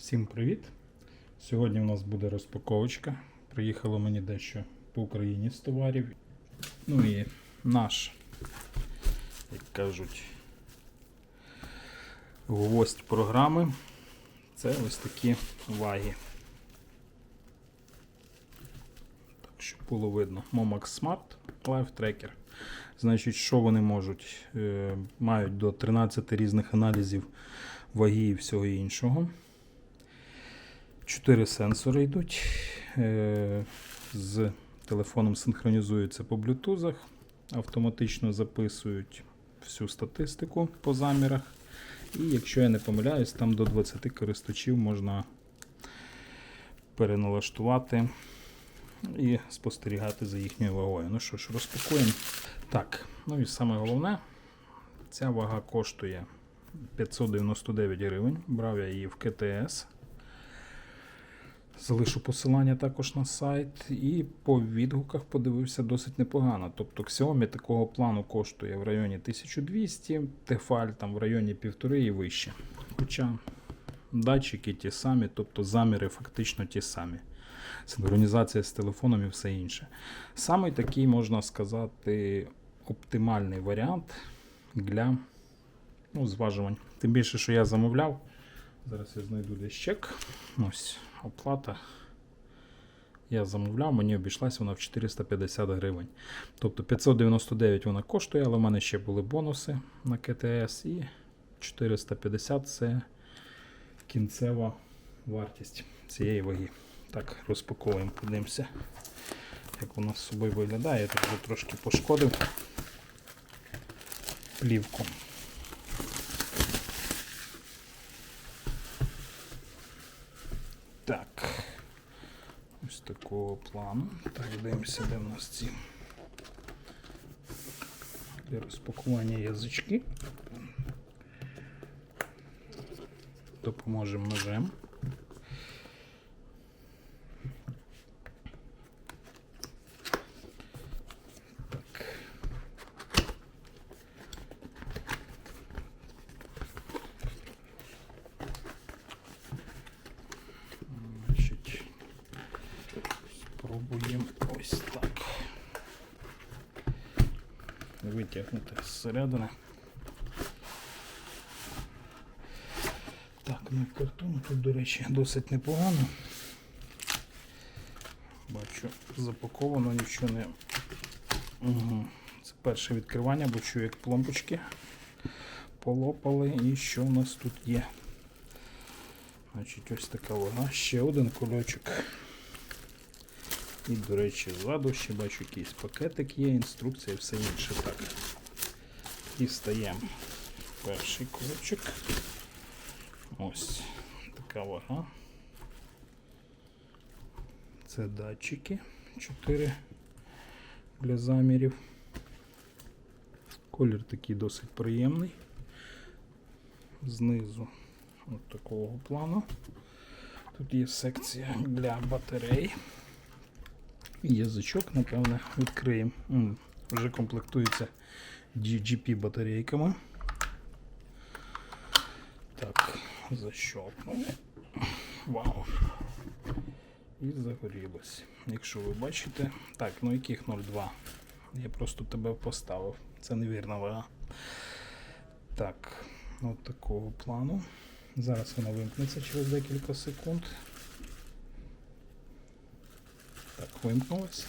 Всім привіт! Сьогодні у нас буде розпаковочка. Приїхало мені дещо по Україні з товарів. Ну і наш, як кажуть, гвоздь програми. Це ось такі ваги. Так, щоб було видно. Momax Smart Life Tracker. Значить, що вони можуть? Е, мають до 13 різних аналізів ваги і всього іншого. Чотири сенсори йдуть. Е, З телефоном синхронізуються по блютузах, автоматично записують всю статистику по замірах. І якщо я не помиляюсь, там до 20 користувачів можна переналаштувати і спостерігати за їхньою вагою. Ну що ж, розпакуємо. Так, ну і саме головне, ця вага коштує 599 гривень. Брав я її в КТС. Залишу посилання також на сайт. І по відгуках подивився досить непогано. Тобто Xiaomi такого плану коштує в районі 1200, Tefal там в районі 1,5 і вище. Хоча датчики ті самі, тобто заміри фактично ті самі. Синхронізація з телефоном і все інше. Саме такий, можна сказати, оптимальний варіант для ну, зважувань. Тим більше, що я замовляв. Зараз я знайду десь чек. Ось оплата. Я замовляв, мені обійшлася вона в 450 гривень. Тобто 599 вона коштує, але в мене ще були бонуси на КТС і 450 це кінцева вартість цієї ваги. Так, розпаковуємо, подивимося, як вона з собою виглядає. Я тут вже трошки пошкодив плівку. Так. Ось такого плану. Так, дивимося, де в нас ці для розпакування язички. Допоможемо ножем. Так. Значить, спробуємо ось так. Витягнути зсередини. Так, ну картон тут, до речі, досить непогано. Бачу, запаковано нічого не. Угу. Це перше відкривання, бо чую, як пломбочки полопали. І що у нас тут є? Значить, ось така вага. Ще один кульочок. І, до речі, ззаду ще бачу якийсь пакетик є, інструкція і все інше. Так. Дістаємо перший кульочок. Ось така вага. Це датчики 4 для замірів. Колір такий досить приємний. Знизу от такого плану. Тут є секція для батарей. Язичок, напевне, відкриємо. Вже комплектується GGP батарейками. Так, защелкнули. Вау. І загорілось. Якщо ви бачите. Так, ну яких 0,2? Я просто тебе поставив. Це невірна вага. Так, от такого плану. Зараз вона вимкнеться через декілька секунд. Так, вимкнулась.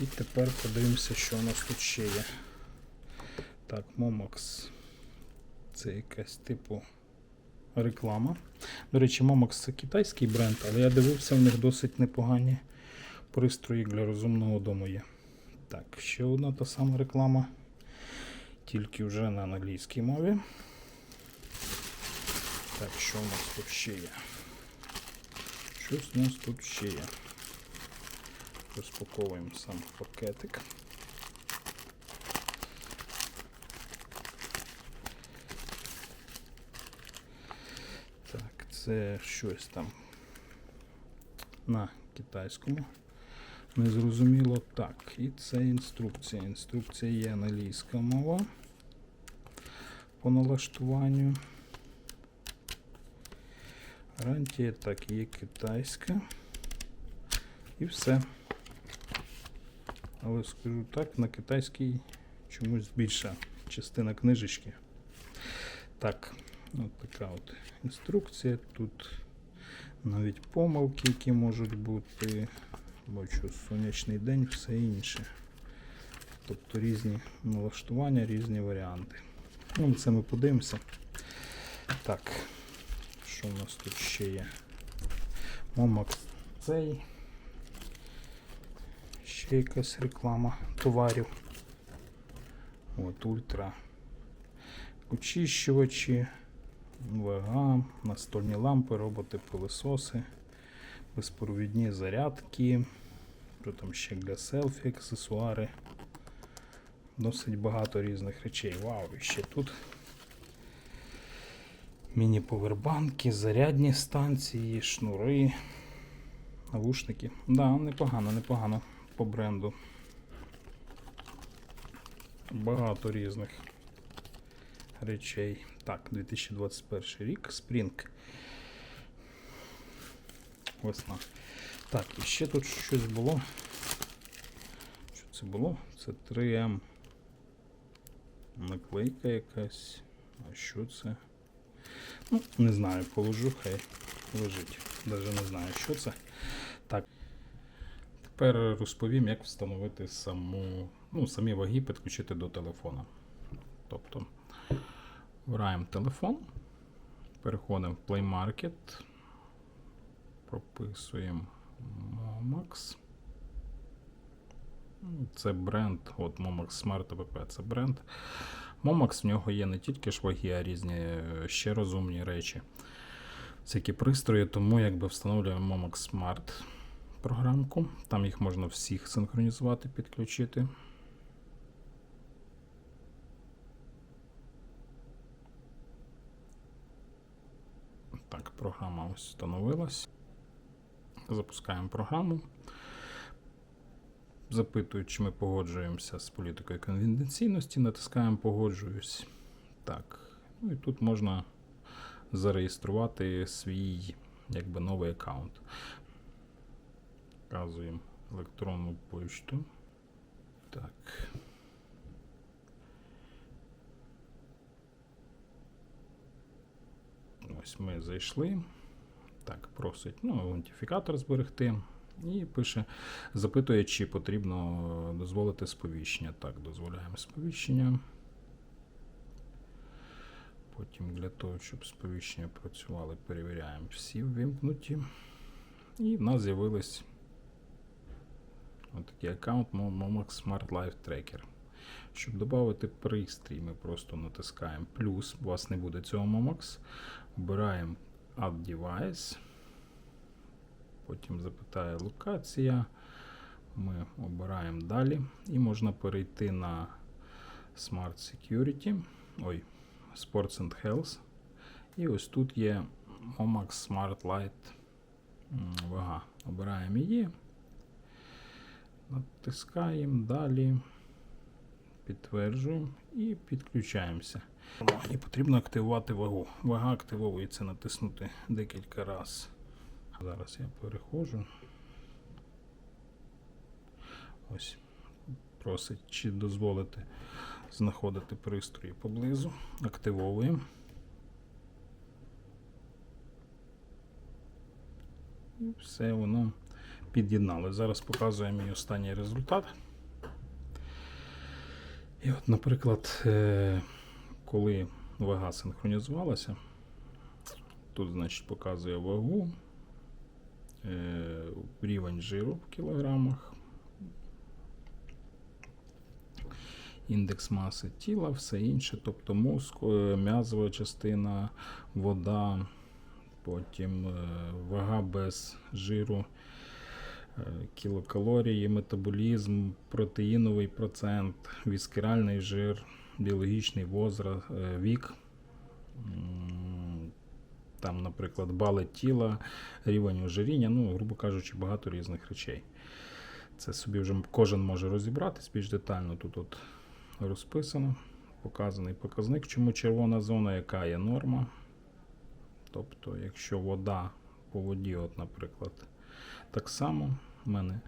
І тепер подивимося, що у нас тут ще є. Так, Momox. Це якась типу реклама. До речі, Momox це китайський бренд, але я дивився, в них досить непогані пристрої для розумного дому є. Так, ще одна та сама реклама. Тільки вже на англійській мові. Так, що у нас тут ще є? Щось у нас тут ще є. Розпаковуємо сам пакетик. Так, це щось там на китайському. Незрозуміло так. І це інструкція. Інструкція є англійська мова по налаштуванню. Гарантія, так, є китайська. І все. Але скажу так, на китайській чомусь більша частина книжечки. Так, от така от інструкція. Тут навіть помилки, які можуть бути. Бачу, сонячний день, все інше. Тобто різні налаштування, різні варіанти. Ну, це ми подивимося. Так, що в нас тут ще є? Момак цей. Ще якась реклама товарів. От ультра. Очищувачі, вага, настольні лампи, роботи, пилососи, безпровідні зарядки. Що там ще для селфі, аксесуари. Досить багато різних речей. Вау, і ще тут міні-повербанки, зарядні станції, шнури, навушники. Да, непогано, непогано по бренду. Багато різних речей. Так, 2021 рік. Spring. Весна. Так, і ще тут щось було. Що це було? Це 3М. Наклейка якась. А що це? Ну, не знаю, положу, хай лежить. Навіть не знаю, що це. Так. Тепер розповім, як встановити саму, ну, самі ваги підключити до телефона. Тобто вбираємо телефон, переходимо в Play Market, прописуємо Momax. Ну, Це бренд, от Momax Smart App, це бренд. Momax в нього є не тільки ж ваги, а різні е, ще розумні речі. Всякі пристрої, тому якби встановлюємо Momax Smart програмку. Там їх можна всіх синхронізувати, підключити. Так, програма ось встановилась. Запускаємо програму. Запитують, чи ми погоджуємося з політикою конфіденційності, натискаємо погоджуюсь. Так. Ну і тут можна зареєструвати свій якби новий аккаунт. Вказуємо електронну почту. Так. Ось ми зайшли. Так, просить ну, аутентифікатор зберегти. І пише, запитує, чи потрібно дозволити сповіщення. Так, дозволяємо сповіщення. Потім для того, щоб сповіщення працювали, перевіряємо всі ввімкнуті. І в нас з'явились такий аккаунт Momax Smart Life Tracker. Щоб додати пристрій, ми просто натискаємо плюс, у вас не буде цього Momax. Обираємо Add Device. Потім запитає локація. Ми обираємо далі. І можна перейти на Smart Security. Ой, Sports and Health. І ось тут є Momax Smart Light вага. Обираємо її. Натискаємо далі. Підтверджуємо і підключаємося. І потрібно активувати вагу. Вага активовується натиснути декілька разів. Зараз я переходжу. Ось. Просить, чи дозволити знаходити пристрої поблизу. Активовуємо. І все воно під'єднало. Зараз показує мій останній результат. І от, наприклад, е, коли вага синхронізувалася, тут, значить, показує вагу, е, рівень жиру в кілограмах, індекс маси тіла, все інше, тобто мозк, е, м'язова частина, вода, потім вага без жиру, кілокалорії, метаболізм, протеїновий процент, віскеральний жир, біологічний возраст, е, вік. Там, наприклад, бали тіла, рівень ожиріння, ну, грубо кажучи, багато різних речей. Це собі вже кожен може розібратись більш детально. Тут от розписано, показаний показник, чому червона зона, яка є норма. Тобто, якщо вода по воді, от, наприклад, так само в мене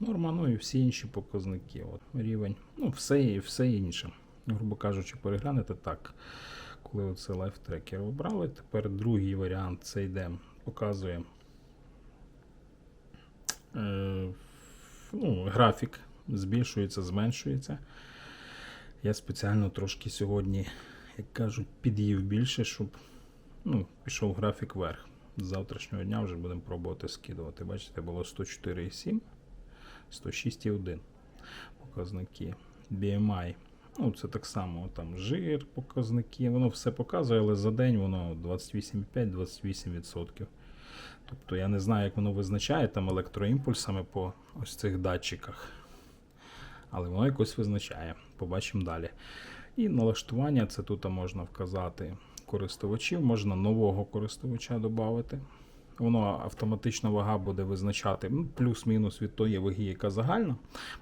норма, ну і всі інші показники. От, рівень, ну, все, і все інше. Грубо кажучи, переглянете так. Коли оце лайфтрекер обрали, тепер другий варіант це йде, показує е, ну, графік, збільшується, зменшується. Я спеціально трошки сьогодні, як кажуть, під'їв більше, щоб ну, пішов графік вверх. З завтрашнього дня вже будемо пробувати скидувати. Бачите, було 104,7, 106,1 показники. BMI. Ну, це так само, там жир, показники, воно все показує, але за день воно 28,5-28%. Тобто я не знаю, як воно визначає там електроімпульсами по ось цих датчиках. Але воно якось визначає. Побачимо далі. І налаштування це тут можна вказати користувачів, можна нового користувача додати. Воно автоматично вага буде визначати ну, плюс-мінус від тої ваги, яка загальна,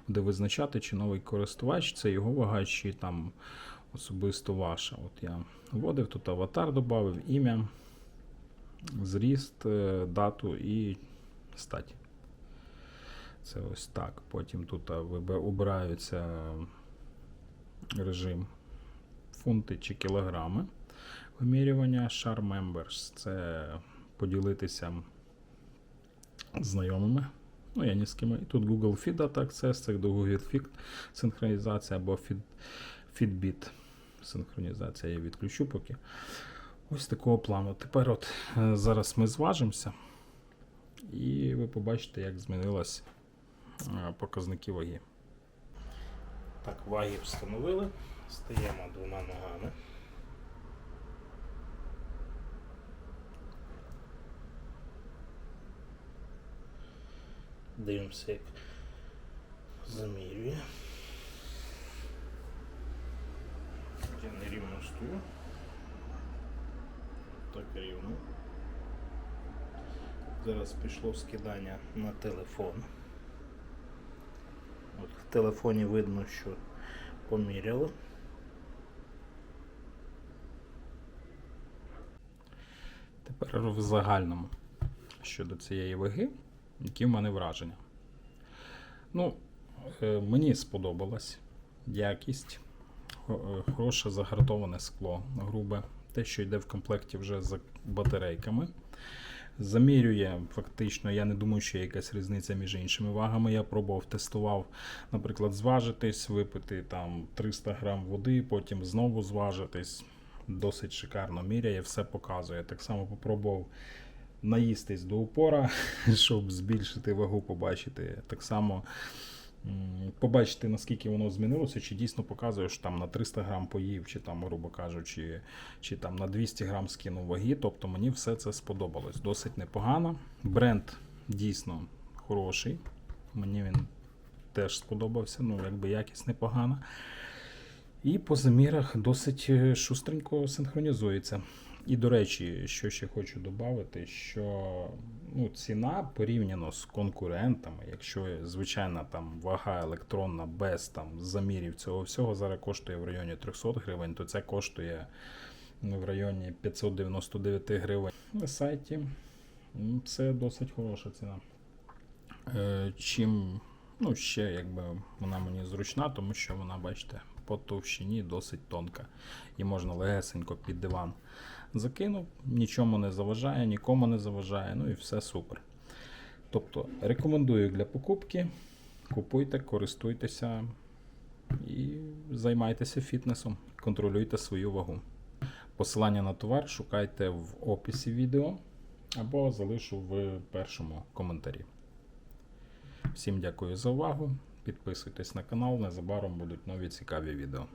буде визначати, чи новий користувач, це його вага, чи там особисто ваша. От я вводив тут аватар, додав, ім'я, зріст, е, дату і стать. Це ось так. Потім тут а, обираються режим фунти чи кілограми. Вимірювання Share Members це поділитися знайомими. Ну, я ні з ким. І тут Google Feed Data Access, це до Google Feed синхронізація або Feed, Fitbit синхронізація. Я відключу поки. Ось такого плану. Тепер от е, зараз ми зважимося, і ви побачите, як змінились е, показники ваги. Так, ваги встановили. Стаємо двома ногами. Дивимося, як замірює. Я не рівно стою. Так рівно. Зараз пішло скидання на телефон. От в телефоні видно, що поміряли. Тепер в загальному щодо цієї ваги, які в мене враження. Ну, е, мені сподобалась якість, е, хороше загартоване скло, грубе, те, що йде в комплекті вже з батарейками. Замірює фактично, я не думаю, що є якась різниця між іншими вагами. Я пробував, тестував, наприклад, зважитись, випити там 300 грам води, потім знову зважитись. Досить шикарно міряє, все показує. Так само попробував наїстись до упора, щоб збільшити вагу, побачити. Так само побачити, наскільки воно змінилося, чи дійсно показує, що там на 300 грам поїв, чи там, грубо кажучи, чи там на 200 грам скинув ваги. Тобто мені все це сподобалось. Досить непогано. Бренд дійсно хороший. Мені він теж сподобався, ну якби якість непогана. І по замірах досить е, шустренько синхронізується. І, до речі, що ще хочу додати, що ну, ціна порівняно з конкурентами, якщо звичайна там вага електронна без там замірів цього всього зараз коштує в районі 300 гривень, то це коштує ну, в районі 599 гривень на сайті. Це досить хороша ціна. Е, Чим ну, ще якби вона мені зручна, тому що вона, бачите, по товщині досить тонка. І можна легесенько під диван закинув, нічому не заважає, нікому не заважає, ну і все супер. Тобто рекомендую для покупки. Купуйте, користуйтеся і займайтеся фітнесом, контролюйте свою вагу. Посилання на товар шукайте в описі відео або залишу в першому коментарі. Всім дякую за увагу. Підписуйтесь на канал, незабаром будуть нові цікаві відео.